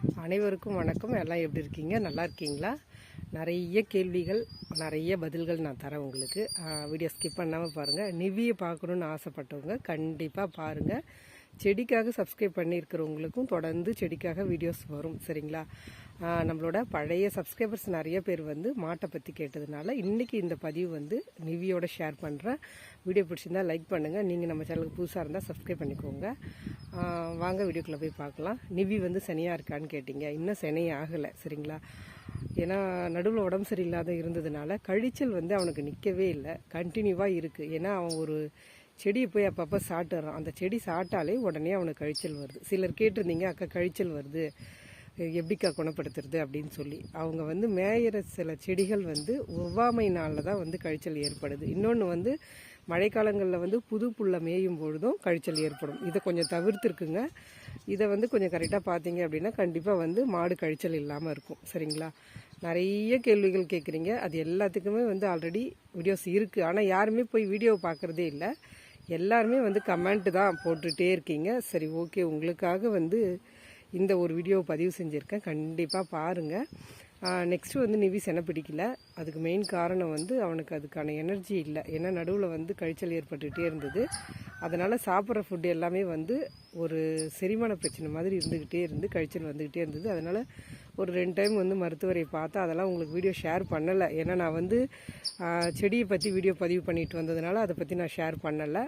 அனைவருக்கும் வணக்கம். எல்லாம் எப்படி இருக்கீங்க? நல்லா இருக்கீங்களா? நிறைய கேள்விகள் நிறைய பதில்கள் நான் தரேன் உங்களுக்கு. வீடியோ ஸ்கிப் பண்ணாமல் பாருங்கள் நிவியை பார்க்கணுன்னு ஆசைப்பட்டவங்க கண்டிப்பாக பாருங்கள் செடிக்காக சப்ஸ்கிரைப் பண்ணியிருக்கிறவங்களுக்கும் தொடர்ந்து செடிக்காக வீடியோஸ் வரும் சரிங்களா? நம்மளோட பழைய சப்ஸ்கிரைபர்ஸ் நிறைய பேர் வந்து மாட்டை பற்றி கேட்டதுனால இன்றைக்கி இந்த பதிவு வந்து நிவியோட ஷேர் பண்ணுறேன் வீடியோ பிடிச்சிருந்தா லைக் பண்ணுங்கள் நீங்கள் நம்ம சேனலுக்கு புதுசாக இருந்தால் சப்ஸ்கிரைப் பண்ணிக்கோங்க. வாங்க வீடியோக்குள்ளே போய் பார்க்கலாம். நிவி வந்து சனியாக இருக்கான்னு கேட்டிங்க. இன்னும் சனி ஆகலை சரிங்களா? ஏன்னா நடுவில் உடம்பு சரியில்லாத இருந்ததுனால கழிச்சல் வந்து அவனுக்கு நிற்கவே இல்லை. கண்டினியூவாக இருக்குது ஏன்னா அவன் ஒரு செடியை போய் அப்பப்போ சாப்பிட்டுறான் அந்த செடி சாப்பிட்டாலே உடனே அவனுக்கு கழிச்சல் வருது. சிலர் கேட்டிருந்தீங்க அக்கா கழிச்சல் வருது. எப்படிக்கா குணப்படுத்துறது? அப்படின்னு சொல்லி. அவங்க வந்து மேயிற சில செடிகள் வந்து ஒவ்வாமைனால தான் வந்து கழிச்சல் ஏற்படுது. இன்னொன்று வந்து மழைக்காலங்களில் வந்து புது புல்லை மேயும் பொழுதும் கழிச்சல் ஏற்படும். இதை கொஞ்சம் தவிர்த்துருக்குங்க. இதை வந்து கொஞ்சம் கரெக்டாக பார்த்தீங்க அப்படின்னா கண்டிப்பாக வந்து மாடு கழிச்சல் இல்லாமல் இருக்கும். சரிங்களா? நிறைய கேள்விகள் கேட்குறீங்க. அது எல்லாத்துக்குமே வந்து ஆல்ரெடி வீடியோஸ் இருக்குது ஆனால் யாருமே போய் வீடியோ பார்க்குறதே இல்லை. எல்லாருமே வந்து கமெண்ட்டு தான் போட்டுகிட்டே இருக்கீங்க. சரி ஓகே உங்களுக்காக வந்து இந்த ஒரு வீடியோவை பதிவு செஞ்சுருக்கேன். கண்டிப்பாக பாருங்கள் நெக்ஸ்ட்டு வந்து நிவிஸ் என்ன பிடிக்கல. அதுக்கு மெயின் காரணம் வந்து அவனுக்கு அதுக்கான எனர்ஜி இல்லை. ஏன்னா நடுவில் வந்து கழிச்சல் ஏற்பட்டுகிட்டே இருந்தது. அதனால் சாப்பிட்ற ஃபுட்டு எல்லாமே வந்து ஒரு செரிமான பிரச்சனை மாதிரி இருந்துக்கிட்டே இருந்து கழிச்சல் வந்துக்கிட்டே இருந்தது. அதனால் ஒரு ரெண்டு டைம் வந்து மருத்துவரை பார்த்து அதெல்லாம் உங்களுக்கு வீடியோ ஷேர் பண்ணலை. ஏன்னா நான் வந்து செடியை பற்றி வீடியோ பதிவு பண்ணிட்டு வந்ததுனால அதை பற்றி நான் ஷேர் பண்ணலை.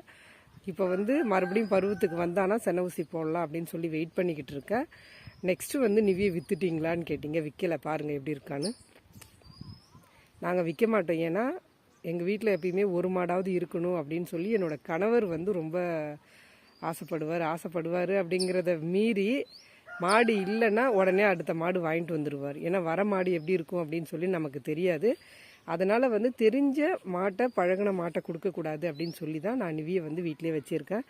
இப்போ வந்து மறுபடியும் பருவத்துக்கு வந்தானா சென ஊசி போடலாம் அப்படின்னு சொல்லி வெயிட் பண்ணிக்கிட்டு இருக்கேன். நெக்ஸ்ட்டு வந்து நிவியை விற்றுட்டிங்களான்னு கேட்டிங்க. விற்கலை பாருங்கள் எப்படி இருக்கான்னு. நாங்கள் விற்க மாட்டோம். ஏன்னா எங்கள் வீட்டில் எப்பயுமே ஒரு மாடாவது இருக்கணும் அப்படின்னு சொல்லி என்னோட கணவர் வந்து ரொம்ப ஆசைப்படுவார். ஆசைப்படுவார் அப்படிங்கிறத மீறி மாடு இல்லைன்னா உடனே அடுத்த மாடு வாங்கிட்டு வந்துடுவார் ஏன்னா வர மாடு எப்படி இருக்கும் அப்படின்னு சொல்லி நமக்கு தெரியாது. அதனால் வந்து தெரிஞ்ச மாட்டை பழகின மாட்டை கொடுக்கக்கூடாது அப்படின்னு சொல்லி தான் நான் நிவியை வந்து வீட்டிலே வச்சுருக்கேன்.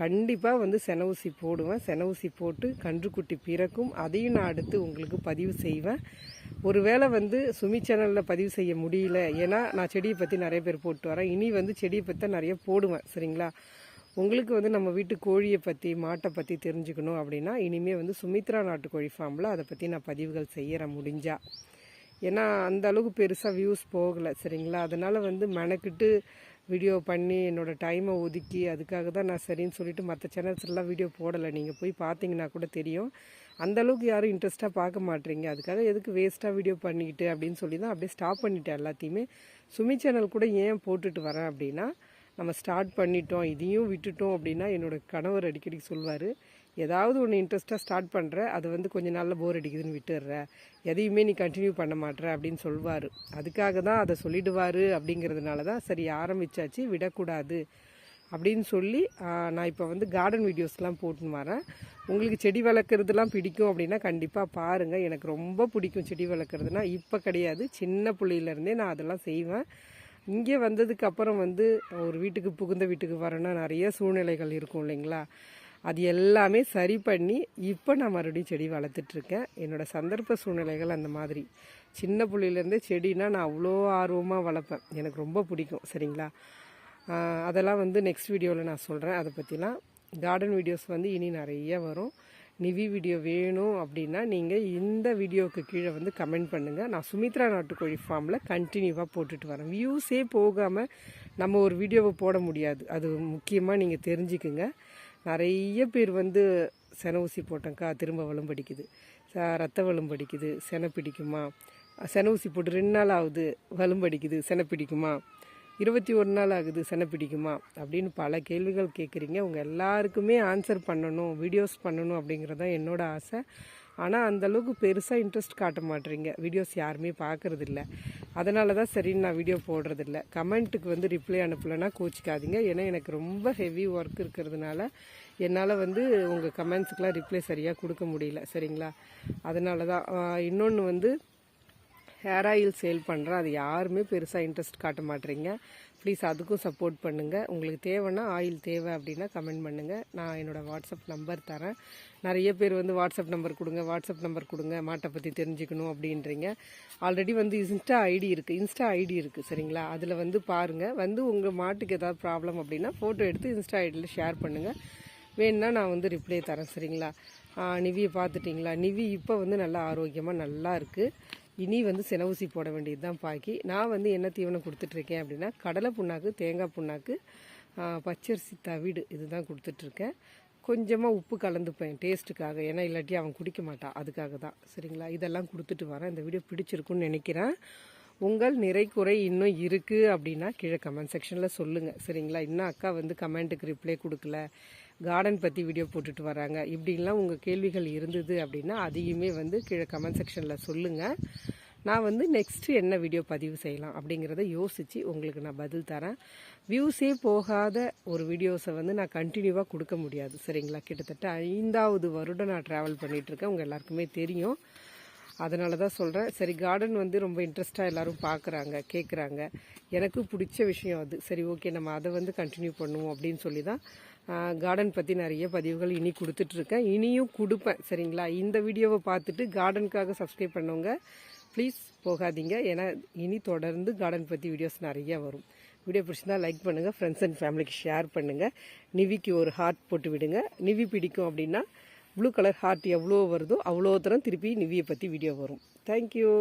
கண்டிப்பாக வந்து சென ஊசி போடுவேன். செனவுசி ஊசி போட்டு கன்றுக்குட்டி பிறக்கும். அதையும் நான் அடுத்து உங்களுக்கு பதிவு செய்வேன். ஒருவேளை வந்து சுமி சேனலில் பதிவு செய்ய முடியல. ஏன்னா நான் செடியை பற்றி நிறைய பேர் போட்டு வரேன். இனி வந்து செடியை பற்றி தான் நிறைய போடுவேன். சரிங்களா? உங்களுக்கு வந்து நம்ம வீட்டு கோழியை பற்றி மாட்டை பற்றி தெரிஞ்சுக்கணும் அப்படின்னா இனிமேல் வந்து சுமித்ரா நாட்டுக்கோழி ஃபார்மில் அதை பற்றி நான் பதிவுகள் செய்கிறேன் முடிஞ்சா. ஏன்னா அந்த அளவுக்கு பெருசாக வியூஸ் போகலை சரிங்களா? அதனால் வந்து மெனக்கிட்டு வீடியோ பண்ணி என்னோடய டைமை ஒதுக்கி அதுக்காக தான் நான் சரின்னு சொல்லிவிட்டு மற்ற சேனல்ஸ்லாம் வீடியோ போடலை. நீங்கள் போய் பார்த்தீங்கன்னா கூட தெரியும். அந்தளவுக்கு யாரும் இன்ட்ரெஸ்ட்டாக பார்க்க மாட்டீங்க. அதுக்காக எதுக்கு வேஸ்ட்டாக வீடியோ பண்ணிக்கிட்டு அப்படின்னு சொல்லி தான் அப்படியே ஸ்டாப் பண்ணிட்டேன் எல்லாத்தையுமே. சுமி சேனல் கூட ஏன் போட்டுட்டு வரேன் அப்படின்னா நம்ம ஸ்டார்ட் பண்ணிட்டோம் இதையும் விட்டுட்டோம் அப்படின்னா என்னோட கணவர் அடிக்கடி சொல்வார் ஏதாவது ஒன்று இன்ட்ரெஸ்ட்டாக ஸ்டார்ட் பண்ணுற அது வந்து கொஞ்சம் நாளில் போர் அடிக்குதுன்னு விட்டுடுற எதையுமே நீ கண்டினியூ பண்ண மாட்ற அப்படின்னு சொல்வார். அதுக்காக தான் அதை சொல்லிடுவார் அப்படிங்கிறதுனால தான் சரி ஆரம்பிச்சாச்சு விடக்கூடாது அப்படின்னு சொல்லி நான் இப்போ வந்து கார்டன் வீடியோஸ்லாம் போட்டுன்னு வரேன். உங்களுக்கு செடி வளர்க்குறதுலாம் பிடிக்கும் அப்படின்னா கண்டிப்பாக பாருங்கள் எனக்கு ரொம்ப பிடிக்கும் செடி வளர்க்குறதுனா இப்போ கிடையாது. சின்ன பிள்ளையிலேருந்தே நான் அதெல்லாம் செய்வேன். இங்கே வந்ததுக்கு அப்புறம் வந்து ஒரு வீட்டுக்கு புகுந்த வீட்டுக்கு வரேன்னா நிறைய சூழ்நிலைகள் இருக்கும் இல்லைங்களா? அது எல்லாமே சரி பண்ணி இப்போ நான் மறுபடியும் செடி வளர்த்துட்ருக்கேன் என்னோடய சந்தர்ப்ப சூழ்நிலைகள் அந்த மாதிரி. சின்ன பிள்ளையிலேருந்தே செடினா நான் அவ்வளோ ஆர்வமாக வளர்ப்பேன். எனக்கு ரொம்ப பிடிக்கும் சரிங்களா? அதெல்லாம் வந்து நெக்ஸ்ட் வீடியோவில் நான் சொல்கிறேன் அதை பற்றிலாம் கார்டன் வீடியோஸ் வந்து இனி நிறைய வரும். நிவி வீடியோ வேணும் அப்படின்னா நீங்கள் இந்த வீடியோவுக்கு கீழே வந்து கமெண்ட் பண்ணுங்கள் நான் சுமித்ரா நாட்டுக்கோழி ஃபார்மில் கண்டினியூவாக போட்டுட்டு வரேன். வியூஸே போகாமல் நம்ம ஒரு வீடியோவை போட முடியாது. அது முக்கியமாக நீங்கள் தெரிஞ்சுக்குங்க. நிறைய பேர் வந்து சென ஊசி போட்டேங்க்கா திரும்ப வலும்படிக்குது ச- ரத்த வலும்படிக்குது செனை பிடிக்குமா? சென ஊசி போட்டு ரெண்டு நாள் ஆகுது வலும்படிக்குது செனை பிடிக்குமா? இருபத்தி ஒரு நாள் ஆகுது செனை பிடிக்குமா அப்படின்னு பல கேள்விகள் கேட்குறீங்க உங்கள் எல்லாருக்குமே ஆன்சர் பண்ணணும் வீடியோஸ் பண்ணணும் அப்படிங்கிறது தான் என்னோட ஆசை. ஆனால் அந்த அளவுக்கு பெருசாக இன்ட்ரெஸ்ட் காட்ட மாட்டேறீங்க வீடியோஸ் யாருமே பார்க்குறதில்ல அதனால தான் சரின்னு நான் வீடியோ போடுறதில்ல. கமெண்ட்டுக்கு வந்து ரிப்ளை அனுப்பலைன்னா கோச்சிக்காதீங்க. ஏன்னா எனக்கு ரொம்ப ஹெவி ஒர்க் இருக்கிறதுனால என்னால் வந்து உங்கள் கமெண்ட்ஸுக்கெலாம் ரிப்ளை சரியாக கொடுக்க முடியல. சரிங்களா? அதனால தான் இன்னொன்று வந்து ஹேர் ஆயில் சேல் பண்ணுறேன் அது யாருமே பெருசாக இன்ட்ரெஸ்ட் காட்ட மாட்டேறீங்க. ப்ளீஸ் அதுக்கும் சப்போர்ட் பண்ணுங்கள் உங்களுக்கு தேவைன்னா ஆயில் தேவை அப்படின்னா கமெண்ட் பண்ணுங்கள் நான் என்னோடய வாட்ஸ்அப் நம்பர் தரேன். நிறைய பேர் வந்து வாட்ஸ்அப் நம்பர் கொடுங்க வாட்ஸ்அப் நம்பர் கொடுங்க மாட்டை பற்றி தெரிஞ்சுக்கணும் அப்படின்றீங்க. ஆல்ரெடி வந்து இன்ஸ்டா ஐடி இருக்குது இன்ஸ்டா ஐடி இருக்குது சரிங்களா? அதில் வந்து பாருங்கள் வந்து உங்கள் மாட்டுக்கு ஏதாவது ப்ராப்ளம் அப்படின்னா ஃபோட்டோ எடுத்து இன்ஸ்டா ஐடியில் ஷேர் பண்ணுங்கள் வேணுன்னா நான் வந்து ரிப்ளை தரேன் சரிங்களா? நிவியை பார்த்துட்டிங்களா? நிவி இப்போ வந்து நல்லா ஆரோக்கியமாக நல்லா இருக்குது இனி வந்து செனவுசி போட வேண்டியது தான் பாக்கி. நான் வந்து என்ன தீவனம் கொடுத்துட்ருக்கேன் அப்படின்னா கடலை புண்ணாக்கு தேங்காய் புண்ணாக்கு பச்சரிசி தவிடு இதுதான் கொடுத்துட்ருக்கேன். கொஞ்சமாக உப்பு கலந்துப்பேன் டேஸ்ட்டுக்காக. ஏன்னா இல்லாட்டி அவன் குடிக்க மாட்டான் அதுக்காக தான். சரிங்களா? இதெல்லாம் கொடுத்துட்டு வரேன். இந்த வீடியோ பிடிச்சிருக்குன்னு நினைக்கிறேன். உங்கள் நிறை குறை இன்னும் இருக்குது அப்படின்னா கீழே கமெண்ட் செக்ஷனில் சொல்லுங்கள் சரிங்களா? இன்னும் அக்கா வந்து கமெண்ட்டுக்கு ரிப்ளை கொடுக்கல. கார்டன் பற்றி வீடியோ போட்டுட்டு வராங்க. இப்படிலாம் உங்கள் கேள்விகள் இருந்தது அப்படின்னா அதையுமே வந்து கீழே கமெண்ட் செக்ஷனில் சொல்லுங்கள் நான் வந்து நெக்ஸ்ட்டு என்ன வீடியோ பதிவு செய்யலாம் அப்படிங்கிறத யோசித்து உங்களுக்கு நான் பதில் தரேன். வியூஸே போகாத ஒரு வீடியோஸை வந்து நான் கண்டினியூவாக கொடுக்க முடியாது. சரிங்களா? கிட்டத்தட்ட ஐந்தாவது வருடம் நான் ட்ராவல் பண்ணிகிட்ருக்கேன் உங்கள் எல்லாருக்குமே தெரியும். அதனால தான் சொல்கிறேன் சரி கார்டன் வந்து ரொம்ப இன்ட்ரெஸ்ட்டாக எல்லாரும் பார்க்குறாங்க கேட்குறாங்க எனக்கு பிடிச்ச விஷயம் அது. சரி ஓகே நம்ம அதை வந்து கண்டினியூ பண்ணுவோம் அப்படின்னு சொல்லி தான் கார்டன் பற்றி நிறைய பதிவுகள் இனி கொடுத்துட்ருக்கேன். இனியும் கொடுப்பேன் சரிங்களா? இந்த வீடியோவை பார்த்துட்டு கார்டனுக்காக சப்ஸ்கிரைப் பண்ணவங்க ப்ளீஸ் போகாதீங்க. ஏன்னா இனி தொடர்ந்து கார்டன் பற்றி வீடியோஸ் நிறைய வரும். வீடியோ பிடிச்சிருந்தா லைக் பண்ணுங்கள் ஃப்ரெண்ட்ஸ் அண்ட் ஃபேமிலிக்கு ஷேர் பண்ணுங்கள் நிவிக்கு ஒரு ஹார்ட் போட்டு விடுங்க. நிவி பிடிக்கும் அப்படின்னா ப்ளூ கலர் ஹார்ட் எவ்வளோ வருதோ அவ்வளோ தரம் திருப்பி நிவியை பற்றி வீடியோ வரும். தேங்க்யூ